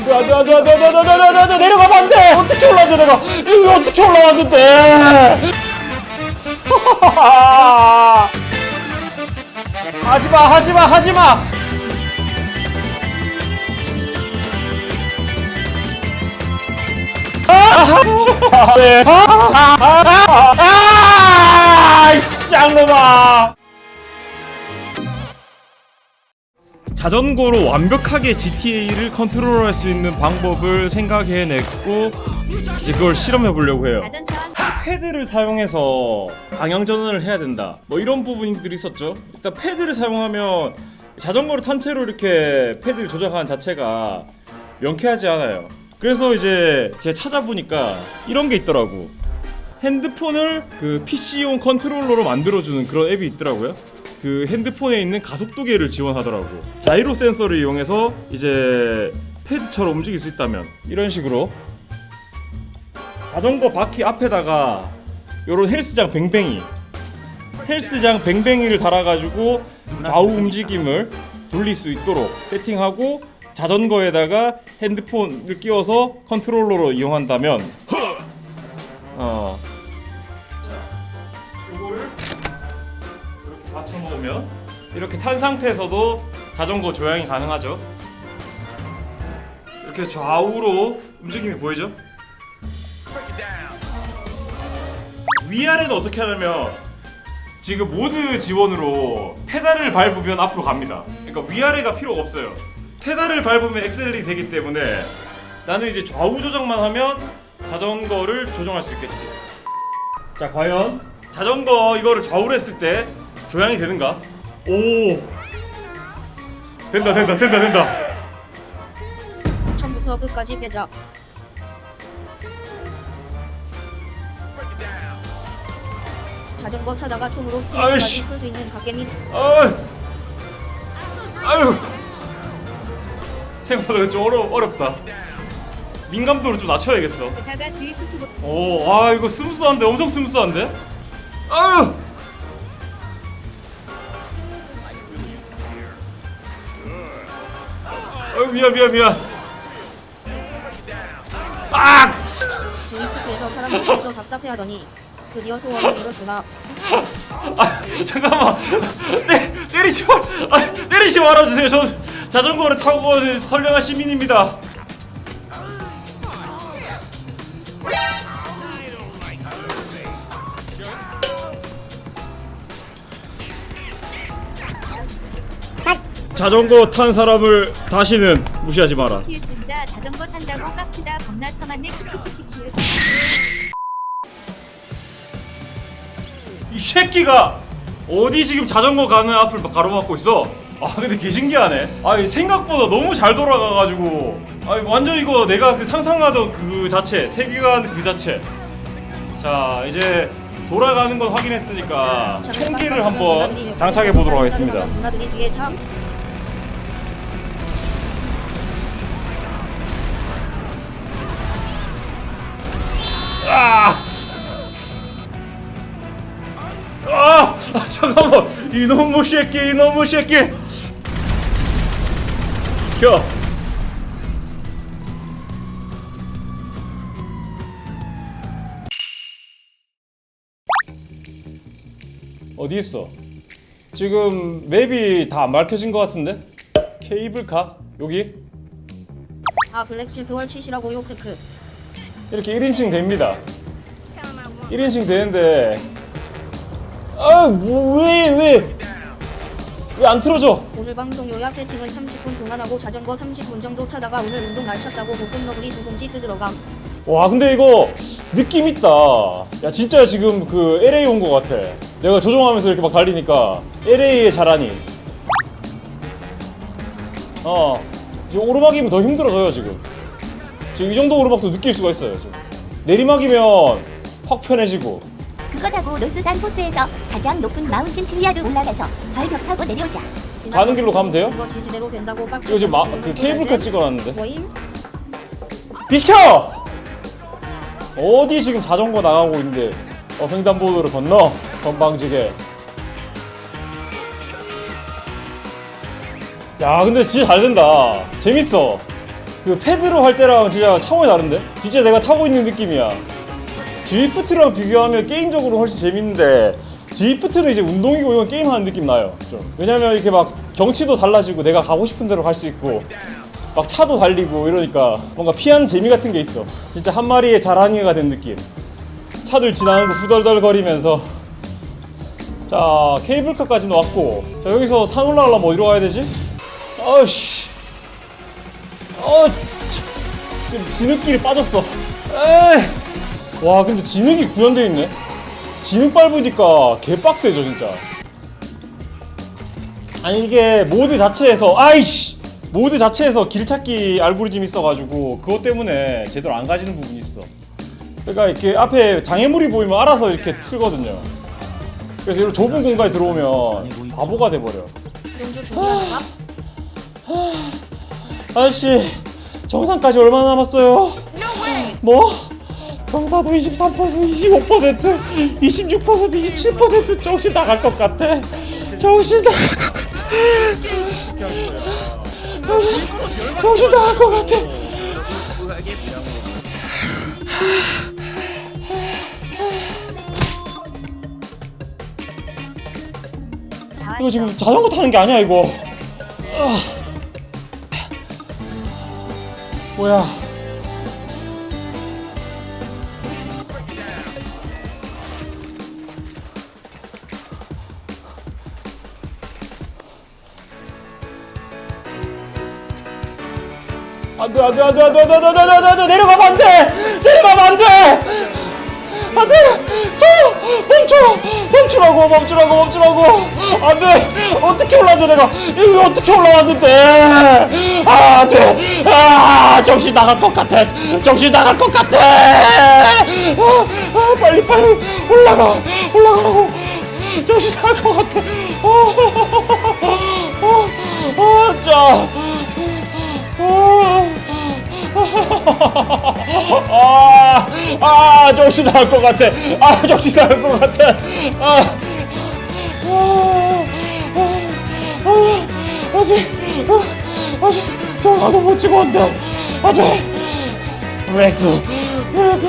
안돼 안돼 안돼 안돼 안돼 안돼 안돼 안돼 내려가면 안돼 어떻게 올라왔는데 내가 여기 어떻게 올라왔는데 하지마 하지마 하지마 아, 네. 아, 아, 아, 아, 이 쌍놈아. 자전거로 완벽하게 GTA를 컨트롤할 수 있는 방법을 생각해냈고 이제 그걸 실험해 보려고 해요. 패드를 사용해서 방향 전환을 해야 된다. 뭐 이런 부분들이 있었죠. 일단 패드를 사용하면 자전거를 탄 채로 이렇게 패드를 조작하는 자체가 명쾌하지 않아요. 그래서 이제 제가 찾아보니까 이런 게 있더라고. 핸드폰을 그 PC용 컨트롤러로 만들어주는 그런 앱이 있더라고요. 그 핸드폰에 있는 가속도계를 지원하더라고. 자이로 센서를 이용해서 이제 패드처럼 움직일 수 있다면 이런 식으로 자전거 바퀴 앞에다가 요런 헬스장 뱅뱅이 헬스장 뱅뱅이를 달아가지고 좌우 움직임을 돌릴 수 있도록 세팅하고 자전거에다가 핸드폰을 끼워서 컨트롤러로 이용한다면 놓으면 이렇게 탄 상태에서도 자전거 조향이 가능하죠 이렇게 좌우로 움직임이 보이죠? 위아래는 어떻게 하냐면 지금 모드 지원으로 페달을 밟으면 앞으로 갑니다. 그러니까 위아래가 필요가 없어요. 페달을 밟으면 엑셀이 되기 때문에 나는 이제 좌우 조정만 하면 자전거를 조정할 수 있겠지. 자, 과연 자전거 이거를 좌우로 했을 때 조향이 되는가? 오! 된다, 된다, 된다, 된다. 처음부터 끝까지 빼자. 자전거 타다가 총으로 아이씨. 스테이지까지 풀수 있는 갓게임 아유, 아유. 생각보다 좀 어려, 어렵다. 민감도를 좀 낮춰야겠어. 다가 오, 아 이거 스무스한데, 엄청 스무스한데? 아유. 미안 미안 미안. 아! 드리프트에서 사람들이 계속 답답해 하더니 드디어 소원을 이뤘구나. 아 잠깐만 때, 때리지 말 아, 때리지 말아주세요 저 자전거를 타고 가는 선량한 시민입니다 자전거 탄 사람을 다시는 무시하지 마라 킬 진짜 자전거 탄다고 깝치다 겁나 처맞네 이 새끼가 어디 지금 자전거 가는 앞을 가로막고 있어? 아 근데 개 신기하네. 아 생각보다 너무 잘 돌아가가지고 아 완전 이거 내가 그 상상하던 그 자체 세계관 그 자체. 자 이제 돌아가는 건 확인했으니까 총기를 한번 장착해 보도록 하겠습니다. 아! 아! 아 잠깐만 이놈의 새끼 이놈의 새끼 켜 어디 있어? 지금 맵이 다 안 밝혀진 것 같은데? 케이블카? 여기? 아 블랙실프 월치시라고요 크크. 이렇게 1인칭 됩니다. 1인칭 되는데 아 뭐 왜 왜 왜 안 틀어져? 오늘 방송 요약 세팅은 30분 동안 하고 자전거 30분 정도 타다가 오늘 운동 날쳤다고 볶음 너구리 두 봉지 뜯으러감. 와 근데 이거 느낌 있다. 야 진짜 지금 그 LA 온 것 같아. 내가 조종하면서 이렇게 막 달리니까 LA의 자라니. 어 지금 오르막이면 더 힘들어져요 지금. 지금 이 정도 오르막도 느낄 수가 있어요. 지금. 내리막이면 확 편해지고. 그거 타고 로스산 코스에서 가장 높은 마운틴 칠리아를 올라가서 절벽 타고 내려오자. 가는 길로 가면 돼요? 이거 지지대로 된다고 빡. 이거 지금 마, 그 케이블카 찍어놨는데. 뭐임? 비켜! 어디 지금 자전거 나가고 있는데 어, 횡단보도를 건너 건방지게 야 근데 진짜 잘 된다 재밌어 그 패드로 할 때랑 진짜 차원이 다른데? 진짜 내가 타고 있는 느낌이야. 드리프트랑 비교하면 게임적으로 훨씬 재밌는데 드리프트는 이제 운동이고 이건 게임하는 느낌 나요. 좀. 왜냐면 이렇게 막 경치도 달라지고 내가 가고 싶은 대로 갈 수 있고 막 차도 달리고 이러니까 뭔가 피하는 재미 같은 게 있어. 진짜 한 마리의 자랑이가 된 느낌. 차들 지나는 거 후덜덜 거리면서 자 케이블카까지는 왔고 자 여기서 산 올라가려면 어디로 가야 되지? 아씨 어 지- 지금 진흙길이 빠졌어. 에이 와 근데 진흙이 구현되어 있네. 진흙 밟으니까 개빡세죠 진짜. 아니 이게 모드 자체에서 아이씨! 모드 자체에서 길 찾기 알고리즘 있어가지고 그것 때문에 제대로 안 가지는 부분이 있어. 그러니까 이렇게 앞에 장애물이 보이면 알아서 이렇게 틀거든요. 그래서 이런 좁은 공간에 들어오면 바보가 돼버려. 용주 준비하다가 아저씨 정상까지 얼마나 남았어요? 뭐? 경사도 23%, 25%, 26%, 27% 정신 나갈 것 같아. 정신 나갈 것 같아. 정신, 정신 나갈 것 같아. 다 이거 지금 자전거 타는 게 아니야 이거. 아. 뭐야? 안돼 안돼 안돼 안돼 안돼 안돼 안돼 안돼 내려가면 안돼! 내려가면 안돼! 안돼! 서! 멈춰! 멈추라고 멈추라고 멈추라고! 안돼! 어떻게 올라왔는데 내가? 여기 어떻게 올라왔는데? 아 안돼 아 정신 나갈 것 같아 정신 나갈 것 같아 아, 아 빨리 빨리 올라가 올라가라고 정신 나갈 것 같아 아아자 아, 아, 정신 나갈 것 같아. 아, 정신 나갈 것 같아. 아, 아, 아, 아, 아직, 아, 아직 정상도 못 찍었는데. 안 돼. 브레이크, 브레이크.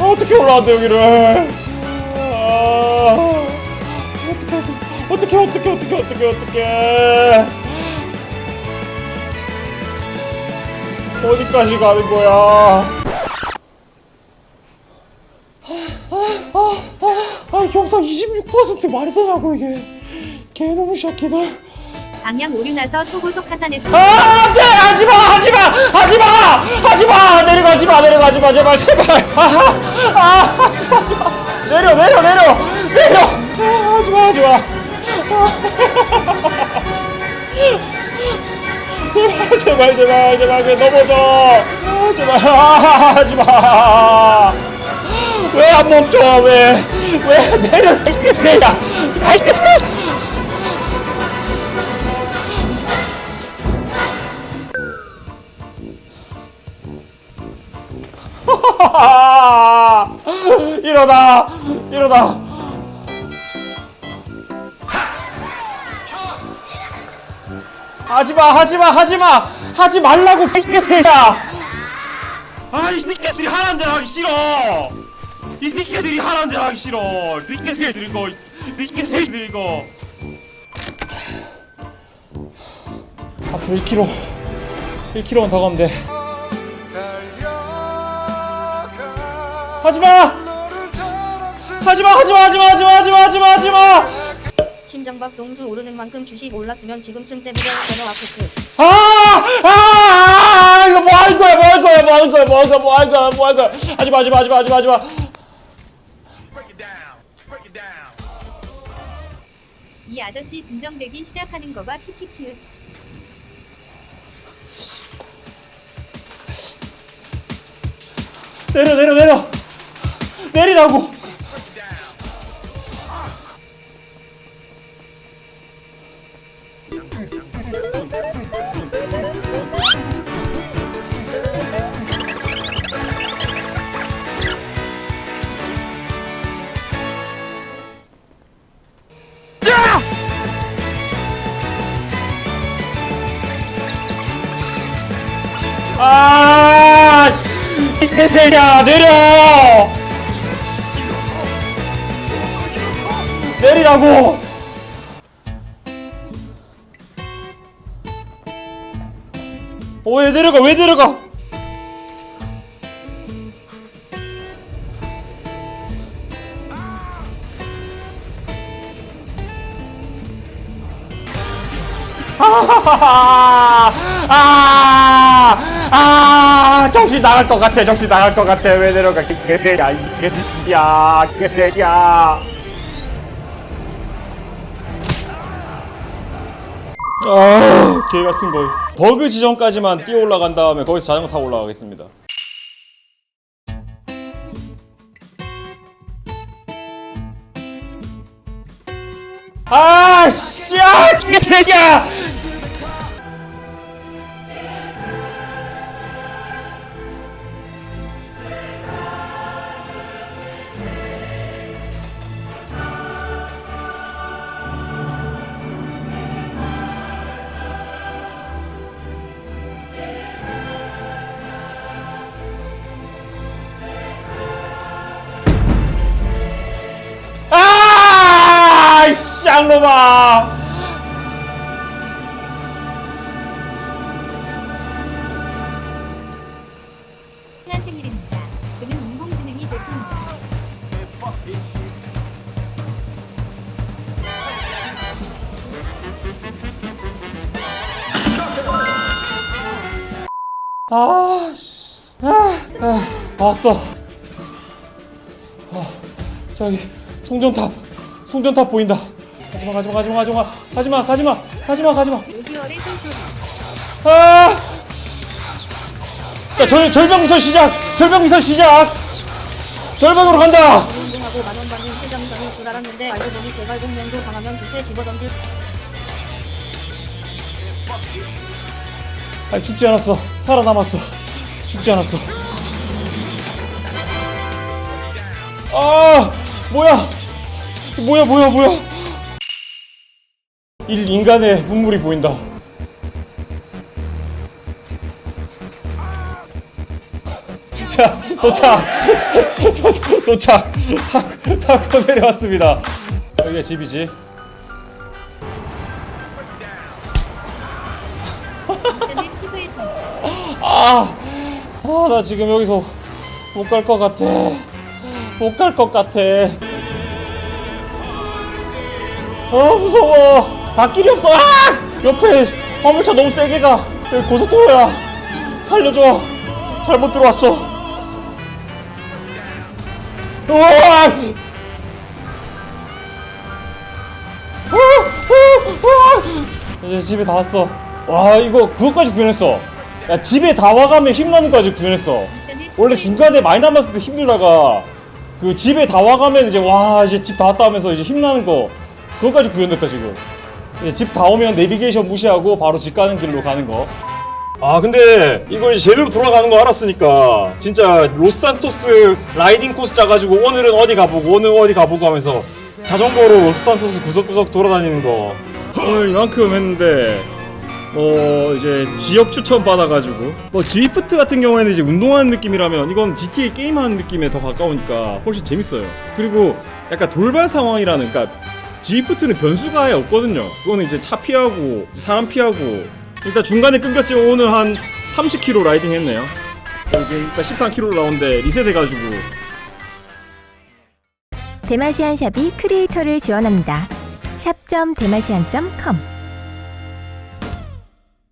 어떻게 올라왔대, 여기를. 아, 어떻게, 어떻게, 어떻게, 어떻게, 어떻게, 어떻게. 어디까지 가는 거야? 아, 경상 26% 말이 되냐고 이게 개놈의 새끼들. 방향 오류 나서 초고속 하산에서 아, 안돼, 하지마, 하지마, 하지마, 하지마, 내려가지마, 내려가지마, 제발, 제발. 아, 아, 하지마, 하지마. 내려, 내려, 내려, 내려. 아, 하지마, 하지마. 제발, 제발, 제발, 제발, 그냥 넘어져. 아, 제발, 아, 하지마. 왜 안 멈춰? 왜? 왜 내려? 알겠어 일어나, 일어나. 하지마, 하지마, 하지마, 하지 말라고 개새야. 아이 새끼들이 하는 대로 하기 싫어. 이 새끼들이 하는 대로 하기 싫어. 새끼들 이거, 새끼들 이 거. 앞으로 1km, 1km만 더 가면 돼. 하지마! 하지마, 하지마, 하지마, 하지마, 하지마, 하지마, 하지마! 심장박 동수 오르는 만큼 주식 올랐으면 지금쯤 때문에 전화 아프트 아! 아! 아! 이거 뭐 하는 거야? 뭐 하는 거야? 뭐 하는 거야? 뭐 하는 거야? 뭐 하는 거야? 뭐 하는 거야? 하지마, 하지마, 하지마, 하지마, 하지마. 이 아저씨 진정되기 시작하는 거 봐 키키키을 내려, 내려, 내려. 내리라고. 이 개새끼야 내려. 내리라고. 어, 왜 내려가? 왜 내려가? 아, 아, 정신 나갈 것 같아, 정신 나갈 것 같아. 왜 내려가? 이 개새야, 이 개새끼야, 개새끼야. 아, 개 같은 거. 버그 지점까지만 뛰어 올라간 다음에 거기서 자전거 타고 올라가겠습니다. 아, 씨, 야, 개새끼야! 생일입니다. 인공지능이 됐습니다. 아, 씨. 아, 아, 왔어. 아, 저기, 송전탑. 송전탑 보인다. 가지마, 가지마, 가지마, 가지마. 가지마, 가지마, 가지마, 가지마. 5개월의 솔솔이. 아! 자, 절, 절벽미선 시작! 절벽미선 시작! 절벽으로 간다! 운동하고 만원 받는 회장장인 줄 알았는데 알고 보니 개갈공명도 당하면 두세 집어던질 아니, 죽지 않았어. 살아남았어. 죽지 않았어. 아! 뭐야! 뭐야, 뭐야, 뭐야! 일 인간의 눈물이 보인다. 자, 도착! 도착! 타- 타고 내려왔습니다. 여기가 집이지. 아, 아, 나 지금 여기서 못 갈 것 같아. 못 갈 것 같아. 아, 무서워. 갓길이 없어. 아! 옆에 화물차 너무 세게 가. 고속도로야. 살려줘. 잘못 들어왔어. 우와! 이제 집에 다 왔어. 와, 이거 그것까지 구현했어. 야, 집에 다 와가면 힘나는 거까지 구현했어. 원래. 중간에 많이 남았을 때 힘들다가 그 집에 다 와가면 이제 와 이제 집 다 왔다 하면서 이제 힘나는 거 그거까지 구현됐다 지금 집 다 오면 내비게이션 무시하고 바로 집 가는 길로 가는 거 아 근데 이거 이제 제대로 돌아가는 거 알았으니까 진짜 로스산토스 라이딩 코스 짜가지고 오늘은 어디 가보고 오늘 어디 가보고 하면서 자전거로 로스산토스 구석구석 돌아다니는 거. 오늘 이만큼 했는데 어 이제 지역 추천 받아가지고 뭐 드리프트 같은 경우에는 이제 운동하는 느낌이라면 이건 GTA 게임하는 느낌에 더 가까우니까 훨씬 재밌어요. 그리고 약간 돌발 상황이라는 그러니까 드리프트는 변수가 아예 없거든요. 그거는 이제 차 피하고 사람 피하고. 일단 중간에 끊겼지만 오늘 한 30km 라이딩 했네요. 여기 일단 13km 나오는데 리셋해가지고. 대마시안 샵이 크리에이터를 지원합니다. 샵.대마시안.com